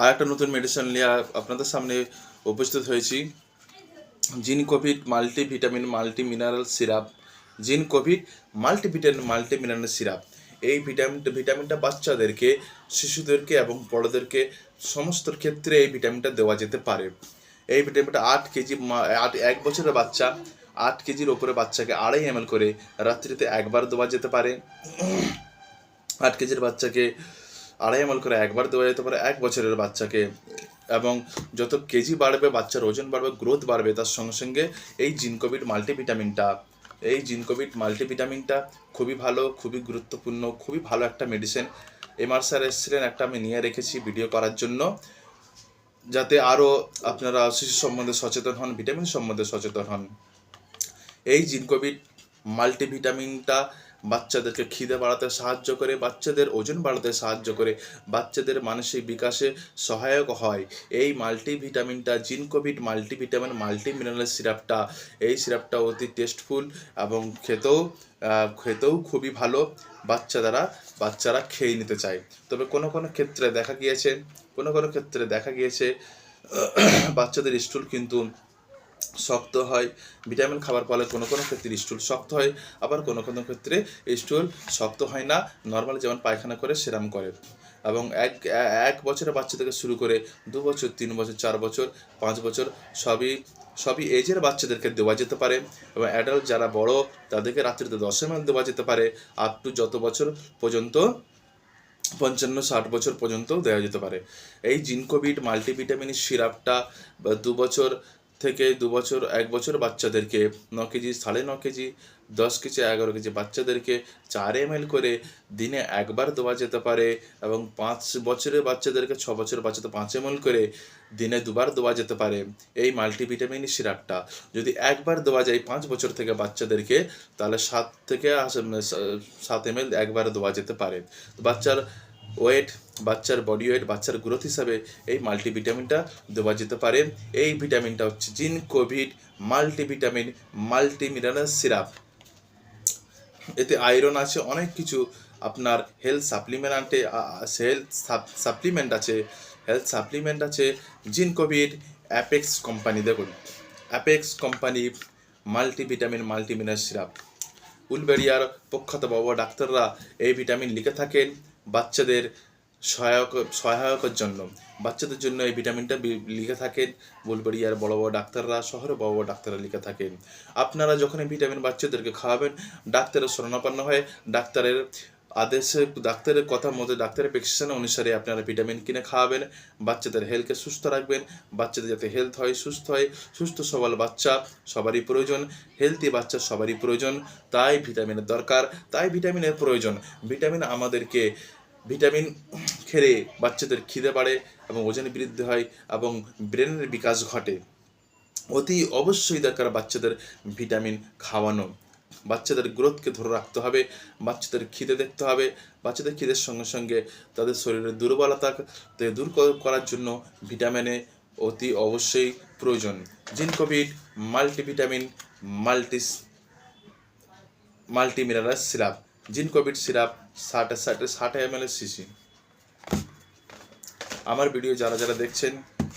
আর একটা নতুন মেডিসিন নিয়ে আপনাদের সামনে উপস্থিত হয়েছি। Zincovid multi vitamin multi mineral syrup Zincovid multi vitamin multi mineral syrup এই ভিটামিন ভিটামিনটা বাচ্চাদেরকে, শিশুদেরকে এবং বড়দেরকে সমস্ত ক্ষেত্রে এই ভিটামিনটা দেওয়া যেতে পারে। এই ভিটামিনটা আট কেজি আট, এক বছরের বাচ্চা, আট কেজির ওপরে বাচ্চাকে আড়াই এম করে রাত্রিতে একবার দেওয়া যেতে পারে। আট কেজির বাচ্চাকে আড়াই এমএল করে একবার দেওয়া যেতে পারে এক বছরের বাচ্চাকে। এবং যত কেজি বাড়বে, বাচ্চার ওজন বাড়বে গ্রোথ বাড়বে, তার সঙ্গে সঙ্গে এই জিনকোভিড মাল্টিভিটামিনটা, এই জিনকোভিড মাল্টিভিটামিনটা খুবই ভালো, খুবই গুরুত্বপূর্ণ, খুবই ভালো একটা মেডিসিন এমআর স্যার এসেছিলেন, একটা আমি নিয়ে রেখেছি ভিডিও করার জন্য। যাতে আরও আপনারা শিশু সম্বন্ধে সচেতন হন ভিটামিন সম্বন্ধে সচেতন হন। এই জিনকোভিড মাল্টিভিটামিনটা বাচ্চাদেরকে খিদে বাড়াতে সাহায্য করে, বাচ্চাদের ওজন বাড়াতে সাহায্য করে, বাচ্চাদের মানসিক বিকাশে সহায়ক হয়। এই মাল্টিভিটামিনটা, জিনকোভিড মাল্টিভিটামিন, মাল্টিমিনারেল সিরাপটা, এই সিরাপটা অতি টেস্টফুল এবং খেতেও খেতেও খুবই ভালো। বাচ্চা দ্বারা, বাচ্চারা খেয়ে নিতে চায়। তবে কোনো কোনো ক্ষেত্রে দেখা গিয়েছে, কোনো কোনো ক্ষেত্রে দেখা গিয়েছে, বাচ্চাদের স্টুল কিন্তু শক্ত হয়। ভিটামিন খাবার ফলে কোনো কোনো ক্ষেত্রে স্টুল শক্ত হয়, আবার কোনো কোনো ক্ষেত্রে স্টুল শক্ত হয় না। নর্মালি যেমন পায়খানা করে সেরাম করে। এবং এক এক বছরের বাচ্চা থেকে শুরু করে দু বছর, তিন বছর, চার বছর, পাঁচ বছর সবই সবই এজের বাচ্চাদেরকে দেওয়া যেতে পারে। এবং অ্যাডাল্ট যারা বড়, তাদেরকে রাত্রিতে দশ এম দেওয়া যেতে পারে। আপ টু যত বছর পর্যন্ত, পঞ্চান্ন, ষাট বছর পর্যন্ত দেওয়া যেতে পারে। এই জিনকোভিড মাল্টিভিটামিন সিরাপটা দু বছর থেকে দু বছর, এক বছর বাচ্চাদেরকে, ন কেজি, সাড়ে ন কেজি, দশ কেজি, এগারো কেজি বাচ্চাদেরকে চার এম করে দিনে একবার দেওয়া যেতে পারে এবং পাঁচ বছরের বাচ্চাদেরকে ছ বছরের বাচ্চাদের পাঁচ এম করে দিনে দুবার দেওয়া যেতে পারে এই মাল্টিভিটামিন সিরাপটা। যদি একবার দেওয়া যায় পাঁচ বছর থেকে বাচ্চাদেরকে, তাহলে সাত থেকে সাত এম একবার দেওয়া যেতে পারে। বাচ্চার ওয়েট বাচ্চার বডি ওয়েট বাচ্চার গ্রোথ হিসাবে এই মাল্টিভিটামিনটা দেওয়া যেতে পারে। এই ভিটামিনটা হচ্ছে Zincovid multivitamin multi mineral syrup এতে আয়রন আছে, অনেক কিছু আপনার হেলথ সাপ্লিমেন্টে হেলথ সাপ্লিমেন্ট আছে হেলথ সাপ্লিমেন্ট আছে, জিন, কোভিড অ্যাপেক্স কোম্পানি দেখুন। Apex company multivitamin multimineral syrup উলবেরিয়ার প্রখ্যাত বাবা ডাক্তাররা এই ভিটামিন লিখে থাকেন। বাচ্চাদের সহায়ক, সহায়কের জন্য। বাচ্চাদের জন্য এই ভিটামিনটা লিখে থাকেন। বুলবেরিয়ার বড় বড় ডাক্তাররা, শহরে বড় বড় ডাক্তাররা লিখে থাকেন। আপনারা যখন এই ভিটামিন বাচ্চাদেরকে খাওয়াবেন, ডাক্তারের শরণাপন্ন হয়ে ডাক্তারের আদেশে ডাক্তারের কথা মতো ডাক্তারের প্রেসক্রিপশন অনুসারে আপনারা ভিটামিন কিনে খাওয়াবেন, বাচ্চাদের হেলথকে সুস্থ রাখবেন, বাচ্চাদের যাতে হেলথ হয়, সুস্থ হয়, সুস্থ সবল বাচ্চা সবারই প্রয়োজন হেলদি বাচ্চা সবারই প্রয়োজন, তাই ভিটামিনের দরকার, তাই ভিটামিনের প্রয়োজন। ভিটামিন আমাদেরকে ভিটামিন খেলে বাচ্চাদের খিদে বাড়ে এবং ওজন বৃদ্ধি হয় এবং ব্রেনের বিকাশ ঘটে। অতি অবশ্যই দরকার বাচ্চাদের ভিটামিন খাওয়ানো। বাচ্চাদের গ্রোথকে ধরে রাখতে হবে, বাচ্চাদের খিদে দেখতে হবে, বাচ্চাদের খিদের সঙ্গে সঙ্গে তাদের শরীরের দুর্বলতা দূর করার জন্য ভিটামিনে অতি অবশ্যই প্রয়োজন। জিনকোভিড, multivitamin, মাল্টিস multi mineral syrup. Zincovid syrup ষাট ষাট ষাট এম এল সিসি। আমার ভিডিও যারা যারা দেখছেন,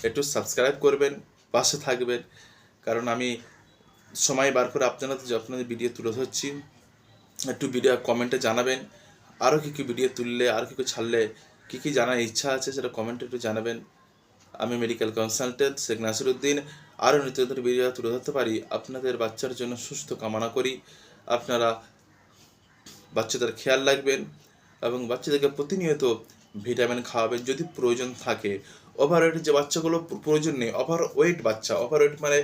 একটু সাবস্ক্রাইব করবেন, পাশে থাকবেন, কারণ আমি সময় বার করে আপনাদের আপনাদের ভিডিও তুলে ধরছি। একটু ভিডিও কমেন্টে জানাবেন। আরও কী কী ভিডিও তুললে, আর কী কী ছাড়লে, কী কী জানার ইচ্ছা আছে সেটা কমেন্টে একটু জানাবেন। আমি মেডিকেল কনসালটেন্ট শেখ নাসিরুদ্দিন। আরও নিত্য ভিডিও তুলে ধরতে পারি। আপনাদের বাচ্চার জন্য সুস্থ কামনা করি। আপনারা বাচ্চাদের খেয়াল রাখবেন এবং বাচ্চাদেরকে প্রতিনিয়ত ভিটামিন খাওয়াবেন যদি প্রয়োজন থাকে। ওভার ওয়েট যে বাচ্চাগুলো প্রয়োজন নেই ওভার ওয়েট বাচ্চা ওভার ওয়েট মানে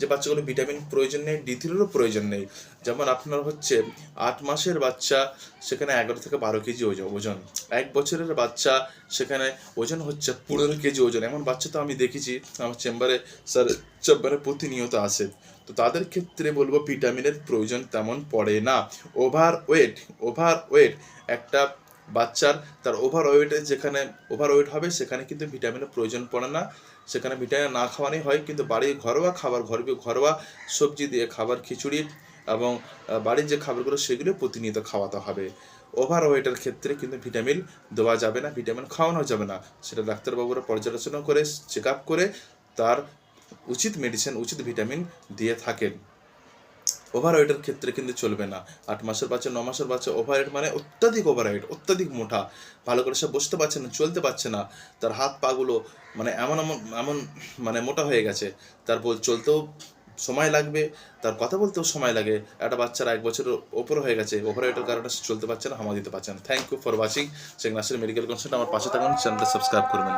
যে বাচ্চাগুলো ভিটামিন প্রয়োজন নেই ডি থ্রিরও প্রয়োজন নেই। যেমন আপনার হচ্ছে আট মাসের বাচ্চা, সেখানে এগারো থেকে বারো কেজি ওজন। এক বছরের বাচ্চা, সেখানে ওজন হচ্ছে পনেরো কেজি ওজন। এমন বাচ্চা তো আমি দেখেছি, আমার চেম্বারে স্যার, চেম্বারে প্রতিনিয়ত আসে। তো তাদের ক্ষেত্রে বলব ভিটামিনের প্রয়োজন তেমন পড়ে না। ওভার ওয়েট ওভার ওয়েট একটা বাচ্চার তার ওভার ওয়েটে যেখানে ওভার ওয়েট হবে, সেখানে কিন্তু ভিটামিনের প্রয়োজন পড়ে না। সেখানে ভিটামিন না খাওয়ানোই হয়, কিন্তু বাড়ির ঘরোয়া খাবার ঘর ঘরোয়া সবজি দিয়ে খাবার, খিচুড়ি এবং বাড়ির যে খাবারগুলো, সেগুলো প্রতিনিয়ত খাওয়াতে হবে। ওভার ওয়েটের ক্ষেত্রে কিন্তু ভিটামিন দেওয়া যাবে না ভিটামিন খাওয়ানো যাবে না। সেটা ডাক্তারবাবুরা পর্যালোচনা করে চেক আপ করে তার উচিত মেডিসিন উচিত ভিটামিন দিয়ে থাকেন। ওভার ওয়েটের ক্ষেত্রে কিন্তু চলবে না। আট মাসের বাচ্চা ন মাসের বাচ্চা ওভার মানে অত্যাধিক ওভার ওয়েট অত্যাধিক মোটা। ভালো করে সে বসতে পারছে না, চলতে পারছে না। তার হাত পাগুলো মানে এমন এমন এমন মানে মোটা হয়ে গেছে। তারপর চলতেও সময় লাগবে, তার কথা বলতেও সময় লাগে। একটা বাচ্চার এক বছরের ওপর হয়ে গেছে ওভার ওয়েটের কারণে সে চলতে পারছে না, হামা দিতে পারছে না। Thank you for watching Sheikh Nasir medical consult আমার পাশে থাকুন চ্যানেলটা সাবস্ক্রাইব করবেন।